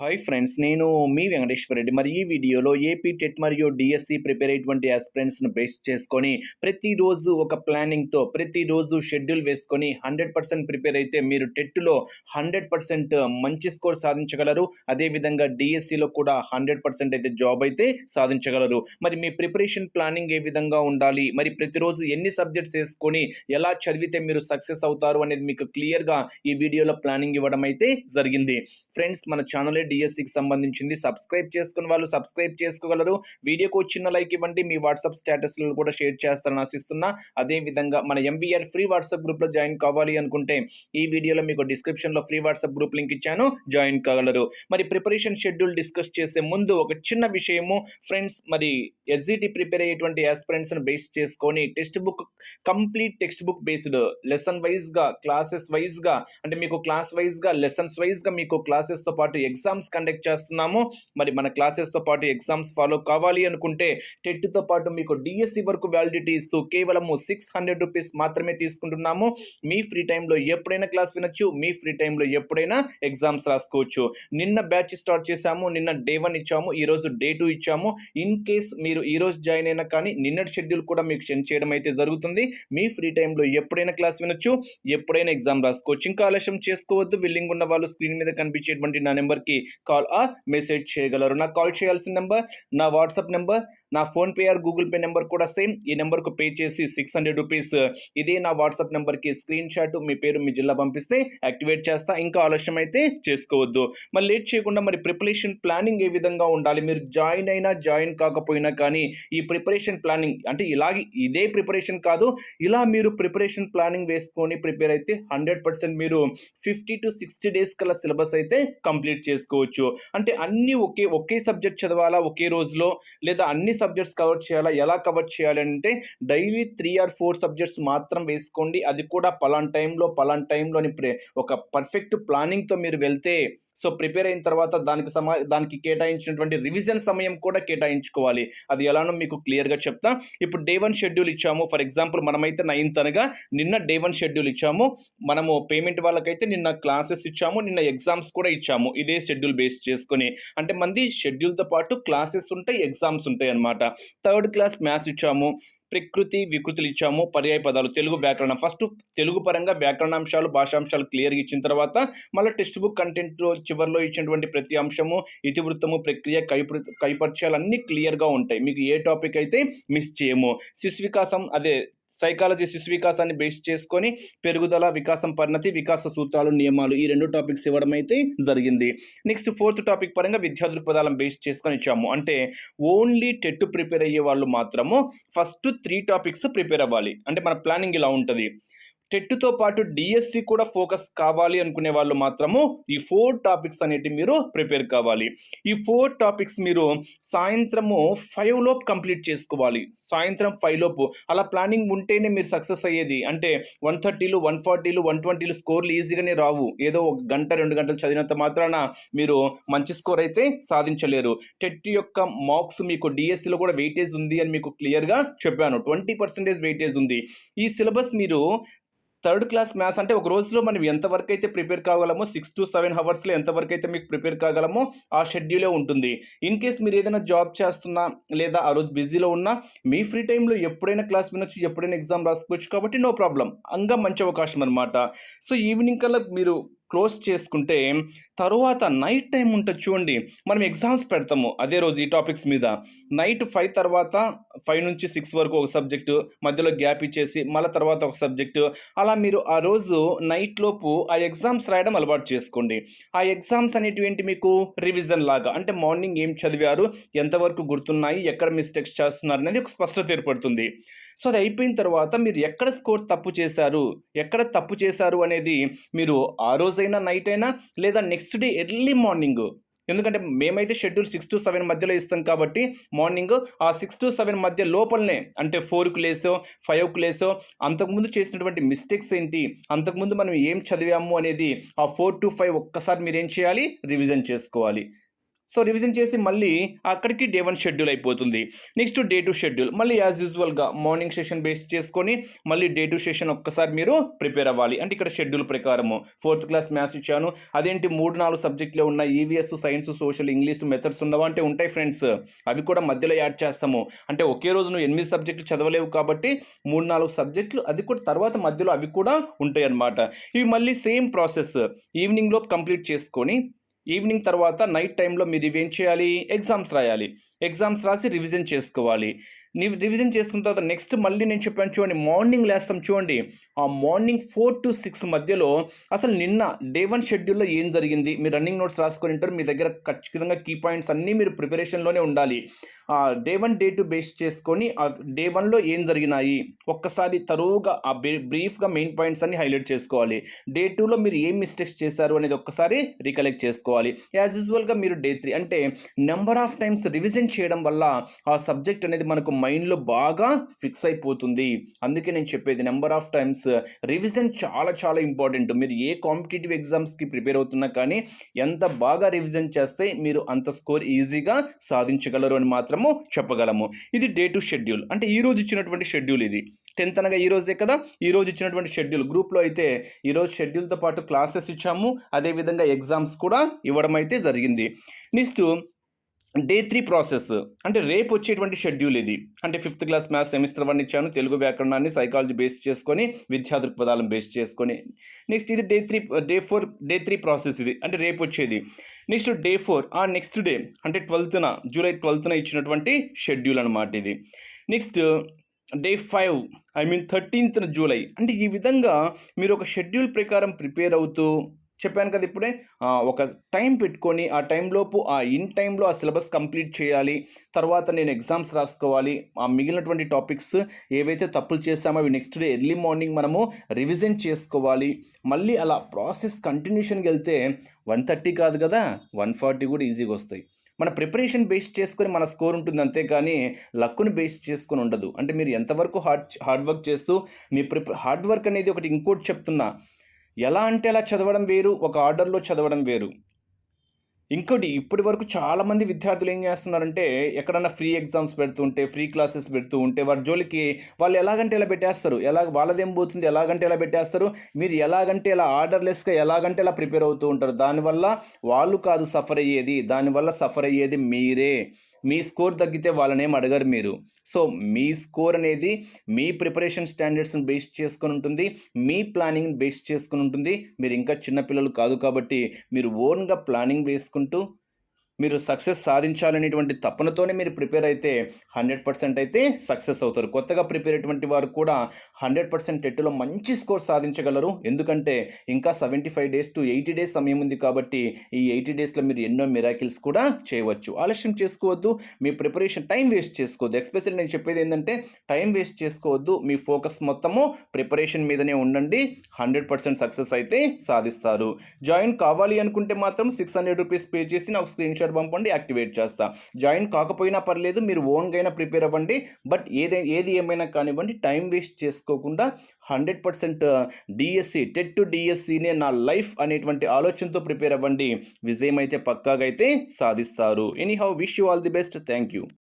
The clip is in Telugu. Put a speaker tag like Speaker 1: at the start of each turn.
Speaker 1: హాయ్ ఫ్రెండ్స్ నేను మీ వెంకటేశ్వర రెడ్డి. మరి ఈ వీడియోలో ఏపీ టెట్ మరియు డిఎస్సి ప్రిపేర్ అయ్యేటువంటి ఆస్పిరెంట్స్ను బేస్ చేసుకొని ప్రతిరోజు ఒక ప్లానింగ్తో ప్రతిరోజు షెడ్యూల్ వేసుకొని హండ్రెడ్ పర్సెంట్ ప్రిపేర్ అయితే మీరు టెట్లో హండ్రెడ్ పర్సెంట్ మంచి స్కోర్ సాధించగలరు. అదేవిధంగా డిఎస్సిలో కూడా హండ్రెడ్ పర్సెంట్ అయితే జాబ్ అయితే సాధించగలరు. మరి మీ ప్రిపరేషన్ ప్లానింగ్ ఏ విధంగా ఉండాలి? మరి ప్రతిరోజు ఎన్ని సబ్జెక్ట్స్ వేసుకొని ఎలా చదివితే మీరు సక్సెస్ అవుతారు అనేది మీకు క్లియర్గా ఈ వీడియోలో ప్లానింగ్ ఇవ్వడం అయితే జరిగింది. ఫ్రెండ్స్ మన ఛానల్ డిఎస్సికి సంబంధించింది. సబ్స్క్రైబ్ చేసుకున్న వాళ్ళు సబ్స్క్రైబ్ చేసుకోగలరు. వీడియోకి ఒక చిన్న లైక్ ఇవ్వండి. మీ వాట్సాప్ స్టేటస్లను కూడా షేర్ చేస్తారని ఆశిస్తున్నా. అదే విధంగా మన ఎంబీఆర్ ఫ్రీ వాట్సాప్ గ్రూప్లో జాయిన్ కావాలి అనుకుంటే ఈ వీడియోలో మీకు డిస్క్రిప్షన్లో ఫ్రీ వాట్సాప్ గ్రూప్ లింక్ ఇచ్చాను. జాయిన్ కాగలరు. మరి ప్రిపరేషన్ షెడ్యూల్ డిస్కస్ చేసే ముందు ఒక చిన్న విషయము. ఫ్రెండ్స్ మరి ఎస్జిటి ప్రిపేర్ అయ్యేటువంటి ఆస్పిరెంట్స్ను బేస్ చేసుకొని textbook complete textbook based lesson వైజ్గా క్లాసెస్ వైజ్గా అంటే మీకు క్లాస్ వైజ్గా లెసన్స్ వైజ్గా మీకు క్లాసెస్తో పాటు ఎగ్జామ్స్ కండక్ట్ చేస్తున్నాము. మరి మన క్లాసెస్తో పాటు ఎగ్జామ్స్ ఫాలో కావాలి అనుకుంటే టెట్తో పాటు మీకు డిఎస్సి వరకు వ్యాలిడిటీ ఇస్తూ కేవలము సిక్స్ హండ్రెడ్ రూపీస్ మాత్రమే తీసుకుంటున్నాము. మీ ఫ్రీ టైంలో ఎప్పుడైనా క్లాస్ వినొచ్చు. మీ ఫ్రీ టైంలో ఎప్పుడైనా ఎగ్జామ్స్ రాసుకోవచ్చు. నిన్న బ్యాచ్ స్టార్ట్ చేశాము. నిన్న డే వన్ ఇచ్చాము. ఈరోజు డే టూ ఇచ్చాము. ఇన్ కేస్ మీరు ఈరోజు జాయిన్ అయినా కానీ నిన్నటి షెడ్యూల్ కూడా మీకు సెండ్ చేయడం అయితే జరుగుతుంది. మీ ఫ్రీ టైంలో ఎప్పుడైనా క్లాస్ వినొచ్చు. ఎప్పుడైనా ఎగ్జామ్ రాసుకోవచ్చు. ఇంకా ఆలస్యం చేసుకోవద్దు. విల్లింగ్ ఉన్న వాళ్ళు స్క్రీన్ మీద కనిపించేటువంటి నా నెంబర్కి కాల్ ఆర్ మెసేజ్ చేయగలరు. నాకు కాల్ చేయాల్సిన నెంబర్ నా వాట్సాప్ నెంబర్ నా PhonePe or Google Pay number కూడా సేమ్. ఈ నెంబర్కు పే చేసి సిక్స్ హండ్రెడ్ రూపీస్ ఇదే నా వాట్సాప్ నెంబర్కి స్క్రీన్ షాట్ మీ పేరు మీ జిల్లా పంపిస్తే యాక్టివేట్ చేస్తా. ఇంకా ఆలస్యం అయితే చేసుకోవద్దు. మరి లేట్ చేయకుండా మరి ప్రిపరేషన్ ప్లానింగ్ ఏ విధంగా ఉండాలి? మీరు జాయిన్ అయినా జాయిన్ కాకపోయినా కానీ ఈ ప్రిపరేషన్ ప్లానింగ్ అంటే ఇలాగే ఇదే ప్రిపరేషన్ కాదు. ఇలా మీరు ప్రిపరేషన్ ప్లానింగ్ వేసుకొని ప్రిపేర్ అయితే హండ్రెడ్ పర్సెంట్ మీరు ఫిఫ్టీ టు సిక్స్టీ డేస్ కల్లా సిలబస్ అయితే కంప్లీట్ చేసుకోవచ్చు అంటే అన్నీ ఒకే ఒకే సబ్జెక్ట్ చదవాలా ఒకే రోజులో? లేదా అన్ని సబ్జెక్ట్స్ కవర్ చేయాలా? ఎలా కవర్ చేయాలి అంటే daily three or four subjects మాత్రం వేసుకోండి. అది కూడా పలాన్ టైంలో పలాన్ టైంలోని ప్రే ఒక పర్ఫెక్ట్ ప్లానింగ్తో మీరు వెళ్తే సో ప్రిపేర్ అయిన తర్వాత దానికి సమా దానికి కేటాయించినటువంటి రివిజన్ సమయం కూడా కేటాయించుకోవాలి. అది ఎలానో మీకు క్లియర్గా చెప్తా. ఇప్పుడు డే వన్ షెడ్యూల్ ఇచ్చాము. ఫర్ ఎగ్జాంపుల్ మనమైతే నైన్త్ అనగా నిన్న డే వన్ షెడ్యూల్ ఇచ్చాము. మనము పేమెంట్ వాళ్ళకైతే నిన్న క్లాసెస్ ఇచ్చాము. నిన్న ఎగ్జామ్స్ కూడా ఇచ్చాము. ఇదే షెడ్యూల్ బేస్ చేసుకొని. అంటే మంది షెడ్యూల్తో పాటు క్లాసెస్ ఉంటాయి ఎగ్జామ్స్ ఉంటాయి అన్నమాట థర్డ్ క్లాస్ మ్యాథ్స్ ఇచ్చాము. ప్రకృతి వికృతులు ఇచ్చాము పర్యాయ పదాలు తెలుగు వ్యాకరణం ఫస్ట్ తెలుగు పరంగా వ్యాకరణాంశాలు భాషాంశాలు క్లియర్గా ఇచ్చిన తర్వాత మళ్ళీ టెక్స్ట్ బుక్ కంటెంట్ చివరిలో ఇచ్చినటువంటి ప్రతి అంశము ఇతివృత్తము ప్రక్రియ కైపృ కైపర్యాలు అన్నీ క్లియర్గా ఉంటాయి మీకు ఏ టాపిక్ అయితే మిస్ చేయము శిశు వికాసం అదే సైకాలజీ శిశు వికాసాన్ని బేస్ చేసుకొని పెరుగుదల వికాసం పరిణతి వికాస సూత్రాలు నియమాలు ఈ రెండు టాపిక్స్ ఇవ్వడం అయితే జరిగింది. నెక్స్ట్ ఫోర్త్ టాపిక్ పరంగా విద్యా దృక్పథాలను బేస్ చేసుకొని ఇచ్చాము. అంటే ఓన్లీ టెట్ ప్రిపేర్ అయ్యే వాళ్ళు మాత్రము ఫస్ట్ త్రీ టాపిక్స్ ప్రిపేర్ అవ్వాలి. అంటే మన ప్లానింగ్ ఇలా ఉంటుంది. టెట్తో పాటు డిఎస్సి కూడా ఫోకస్ కావాలి అనుకునే వాళ్ళు మాత్రము ఈ ఫోర్ టాపిక్స్ అనేటివి మీరు ప్రిపేర్ కావాలి. ఈ ఫోర్ టాపిక్స్ మీరు సాయంత్రము ఫైవ్ లోపు కంప్లీట్ చేసుకోవాలి. సాయంత్రం ఫైవ్ లోపు. అలా ప్లానింగ్ ఉంటేనే మీరు సక్సెస్ అయ్యేది. అంటే వన్ థర్టీలు వన్ ఫార్టీలు వన్ ట్వంటీలు స్కోర్లు ఈజీగానే రావు. ఏదో ఒక గంట రెండు గంటలు చదివినంత మాత్రాన మీరు మంచి స్కోర్ అయితే సాధించలేరు. టెట్ యొక్క మార్క్స్ మీకు డిఎస్సిలో కూడా వెయిటేజ్ ఉంది అని మీకు క్లియర్గా చెప్పాను. ట్వంటీ పర్సెంటేజ్ వెయిటేజ్ ఉంది. ఈ సిలబస్ మీరు థర్డ్ క్లాస్ మ్యాథ్స్ అంటే ఒక రోజులో మనం ఎంతవరకు అయితే ప్రిపేర్ కాగలమో సిక్స్ టు సెవెన్ అవర్స్లో ఎంతవరకు అయితే మీకు ప్రిపేర్ కాగలమో ఆ షెడ్యూలే ఉంటుంది. ఇన్ కేస్ మీరు ఏదైనా జాబ్ చేస్తున్నా లేదా ఆ రోజు బిజీలో ఉన్నా మీ ఫ్రీ టైంలో ఎప్పుడైనా క్లాస్ వినొచ్చు ఎప్పుడైనా ఎగ్జామ్ రాసుకోవచ్చు కాబట్టి నో ప్రాబ్లం. అంగా మంచి అవకాశం అనమాట సో ఈవినింగ్ కల్లా మీరు క్లోజ్ చేసుకుంటే తరువాత నైట్ టైం ఉంటుంది చూడండి. మనం ఎగ్జామ్స్ పెడతాము అదే రోజు ఈ టాపిక్స్ మీద. నైట్ ఫైవ్ తర్వాత ఫైవ్ నుంచి సిక్స్ వరకు ఒక సబ్జెక్టు మధ్యలో గ్యాప్ ఇచ్చేసి మళ్ళీ తర్వాత ఒక సబ్జెక్టు. అలా మీరు ఆ రోజు నైట్ లోపు ఆ ఎగ్జామ్స్ రాయడం అలవాటు చేసుకోండి. ఆ ఎగ్జామ్స్ అనేటివి ఏంటి మీకు? రివిజన్ లాగా. అంటే మార్నింగ్ ఏం చదివారు? ఎంతవరకు గుర్తున్నాయి? ఎక్కడ మిస్టేక్స్ చేస్తున్నారు? అనేది ఒక స్పష్టత ఏర్పడుతుంది. సో అది అయిపోయిన తర్వాత మీరు ఎక్కడ స్కోర్ తప్పు చేశారు? ఎక్కడ తప్పు చేశారు అనేది మీరు ఆ రోజైనా నైట్ అయినా లేదా నెక్స్ట్ డే ఎర్లీ మార్నింగ్. ఎందుకంటే మేమైతే షెడ్యూల్ సిక్స్ టు సెవెన్ మధ్యలో ఇస్తాం కాబట్టి మార్నింగ్ ఆ సిక్స్ టు సెవెన్ మధ్య లోపలనే అంటే ఫోర్కు లేసో ఫైవ్కు లేసో అంతకుముందు చేసినటువంటి మిస్టేక్స్ ఏంటి? అంతకుముందు మనం ఏం చదివాము అనేది ఆ ఫోర్ టు ఫైవ్ ఒక్కసారి మీరు ఏం చేయాలి? రివిజన్ చేసుకోవాలి. సో రివిజన్ చేసి మళ్ళీ అక్కడికి డే వన్ షెడ్యూల్ అయిపోతుంది. నెక్స్ట్ డే టూ షెడ్యూల్ మళ్ళీ యాజ్ యూజువల్గా మార్నింగ్ సెషన్ బేస్ చేసుకొని మళ్ళీ డే టూ సెషన్ ఒక్కసారి మీరు ప్రిపేర్ అవ్వాలి. అంటే ఇక్కడ షెడ్యూల్ ప్రకారము. ఫోర్త్ క్లాస్ మ్యాథ్స్ ఇచ్చాను. అదేంటి మూడు నాలుగు సబ్జెక్టులో ఉన్న EVS science social English methods ఉన్నవా అంటే ఉంటాయి ఫ్రెండ్స్ అవి కూడా మధ్యలో యాడ్ చేస్తాము. అంటే ఒకే రోజు నువ్వు ఎనిమిది సబ్జెక్టులు చదవలేవు కాబట్టి మూడు నాలుగు సబ్జెక్టులు అది కూడా తర్వాత మధ్యలో అవి కూడా ఉంటాయి అన్నమాట ఇవి మళ్ళీ సేమ్ ప్రాసెస్ ఈవినింగ్ లోపు కంప్లీట్ చేసుకొని ఈవినింగ్ తర్వాత నైట్ టైంలో మీరు ఇవేం చేయాలి? ఎగ్జామ్స్ రాయాలి. ఎగ్జామ్స్ రాసి రివిజన్ చేసుకోవాలి. రివిజన్ చేసుకున్న తర్వాత నెక్స్ట్ మళ్ళీ నేను చెప్పాను చూడండి మార్నింగ్ లేస్తాం చూడండి. ఆ మార్నింగ్ ఫోర్ టు సిక్స్ మధ్యలో అసలు నిన్న డే వన్ షెడ్యూల్లో ఏం జరిగింది? మీరు రన్నింగ్ నోట్స్ రాసుకొని ఉంటారు మీ దగ్గర ఖచ్చితంగా కీ పాయింట్స్ అన్నీ మీరు ప్రిపరేషన్లోనే ఉండాలి. ఆ day one day two base చేసుకొని ఆ డే వన్లో ఏం జరిగినాయి? ఒక్కసారి తరువుగా ఆ బ్రీఫ్గా మెయిన్ పాయింట్స్ అన్ని హైలైట్ చేసుకోవాలి. డే టూలో మీరు ఏం మిస్టేక్స్ చేశారు అనేది ఒక్కసారి రికలెక్ట్ చేసుకోవాలి. యాజ్ యూజువల్గా మీరు డే త్రీ అంటే నెంబర్ ఆఫ్ టైమ్స్ రివిజన్ చేయడం వల్ల ఆ సబ్జెక్ట్ అనేది మనకు మైండ్లో బాగా ఫిక్స్ అయిపోతుంది. అందుకే నేను చెప్పేది నెంబర్ ఆఫ్ టైమ్స్ రివిజన్ చాలా చాలా ఇంపార్టెంట్. మీరు ఏ కాంపిటేటివ్ ఎగ్జామ్స్కి ప్రిపేర్ అవుతున్నా కానీ ఎంత బాగా రివిజన్ చేస్తే మీరు అంత స్కోర్ ఈజీగా సాధించగలరు అని మాత్రము చెప్పగలము. ఇది డే టు షెడ్యూల్. అంటే ఈ రోజు ఇచ్చినటువంటి షెడ్యూల్ ఇది. టెన్త్ అనగా ఈ రోజే కదా? ఈ రోజు ఇచ్చినటువంటి షెడ్యూల్. గ్రూప్లో అయితే ఈ రోజు షెడ్యూల్తో పాటు క్లాసెస్ ఇచ్చాము. అదేవిధంగా ఎగ్జామ్స్ కూడా ఇవ్వడం అయితే జరిగింది. Next day three process. అంటే రేపు వచ్చేటువంటి షెడ్యూల్ ఇది. అంటే fifth class maths semester one ఇచ్చాను. తెలుగు వ్యాకరణాన్ని సైకాలజీ బేస్ చేసుకొని విద్యా దృక్పథాలను బేస్ చేసుకొని. నెక్స్ట్ ఇది day three day four day three process ఇది. అంటే రేపు వచ్చేది. నెక్స్ట్ డే ఫోర్ ఆ నెక్స్ట్ డే అంటే ట్వెల్త్న జూలై ట్వెల్త్న ఇచ్చినటువంటి షెడ్యూల్ అనమాట ఇది. Next day five I mean thirteenth July. అంటే ఈ విధంగా మీరు ఒక షెడ్యూల్ ప్రకారం ప్రిపేర్ అవుతూ చెప్పాను కదా ఇప్పుడే ఒక టైం పెట్టుకొని ఆ టైంలోపు ఆ ఇన్ టైంలో ఆ సిలబస్ కంప్లీట్ చేయాలి తర్వాత నేను ఎగ్జామ్స్ రాసుకోవాలి ఆ మిగిలినటువంటి టాపిక్స్ ఏవైతే తప్పులు చేశామో అవి నెక్స్ట్ డే ఎర్లీ మార్నింగ్ మనము రివిజన్ చేసుకోవాలి. మళ్ళీ అలా ప్రాసెస్ కంటిన్యూషన్కి వెళ్తే వన్ థర్టీ కాదు కదా వన్ ఫార్టీ కూడా ఈజీగా వస్తాయి. మన ప్రిపరేషన్ బేస్ చేసుకొని మన స్కోర్ ఉంటుంది అంతేకాని లక్కును బేస్ చేసుకొని ఉండదు. అంటే మీరు ఎంతవరకు హార్డ్ హార్డ్ వర్క్ చేస్తూ మీ ప్రిప హార్డ్ వర్క్ అనేది ఒకటి ఇంకోటి చెప్తున్నా ఎలా అంటే అలా చదవడం వేరు ఒక ఆర్డర్లో చదవడం వేరు. ఇంకోటి ఇప్పటి వరకు చాలామంది విద్యార్థులు ఏం చేస్తున్నారంటే ఎక్కడన్నా ఫ్రీ ఎగ్జామ్స్ పెడుతుంటే ఫ్రీ క్లాసెస్ పెడుతూ ఉంటే వారి జోలికి వాళ్ళు ఎలాగంటే ఇలా పెట్టేస్తారు. ఎలా వాళ్ళదేం పోతుంది ఎలాగంటే ఎలా పెట్టేస్తారు. మీరు ఎలాగంటే ఇలా ఆర్డర్లెస్గా ఎలాగంటే ఇలా ప్రిపేర్ అవుతూ ఉంటారు. దానివల్ల వాళ్ళు కాదు సఫర్ అయ్యేది దానివల్ల సఫర్ అయ్యేది మీరే. మీ స్కోర్ తగ్గితే వాళ్ళనేం అడగరు మీరు. సో మీ స్కోర్ అనేది మీ ప్రిపరేషన్ స్టాండర్డ్స్ని బేస్ చేసుకొని ఉంటుంది. మీ ప్లానింగ్ బేస్ చేసుకొని ఉంటుంది. మీరు ఇంకా చిన్నపిల్లలు కాదు కాబట్టి మీరు ఓన్గా ప్లానింగ్ వేసుకుంటూ మీరు సక్సెస్ సాధించాలనేటువంటి తపనతోనే మీరు ప్రిపేర్ అయితే హండ్రెడ్ పర్సెంట్ అయితే సక్సెస్ అవుతారు. కొత్తగా ప్రిపేర్ అయినటువంటి వారు కూడా హండ్రెడ్ పర్సెంట్ టెట్లో మంచి స్కోర్ సాధించగలరు. ఎందుకంటే ఇంకా seventy five days to eighty days సమయం ఉంది కాబట్టి ఈ ఎయిటీ డేస్లో మీరు ఎన్నో మిరాకిల్స్ కూడా చేయవచ్చు. ఆలస్యం చేసుకోవద్దు. మీ ప్రిపరేషన్ టైం వేస్ట్ చేసుకోవద్దు. ఎక్స్పెషల్ నేను చెప్పేది ఏంటంటే టైం వేస్ట్ చేసుకోవద్దు. మీ ఫోకస్ మొత్తము ప్రిపరేషన్ మీదనే ఉండండి. హండ్రెడ్ పర్సెంట్ సక్సెస్ అయితే సాధిస్తారు. జాయిన్ కావాలి అనుకుంటే మాత్రం సిక్స్ హండ్రెడ్ రూపీస్ పే చేసి నాకు స్క్రీన్ షాట్ పంపండి యాక్టివేట్ చేస్తా. జాయిన్ కాకపోయినా పర్లేదు మీరు ఓన్గా అయినా ప్రిపేర్ అవ్వండి బట్ ఏది ఏది ఏమైనా కానివ్వండి టైం వేస్ట్ చేసుకోకుండా hundred percent DSC TET to డిఎస్సినే నా లైఫ్ అనేటువంటి ఆలోచనతో ప్రిపేర్ అవ్వండి. విజయం అయితే పక్కాగా అయితే సాధిస్తారు. Anyhow wish you all the best. Thank you.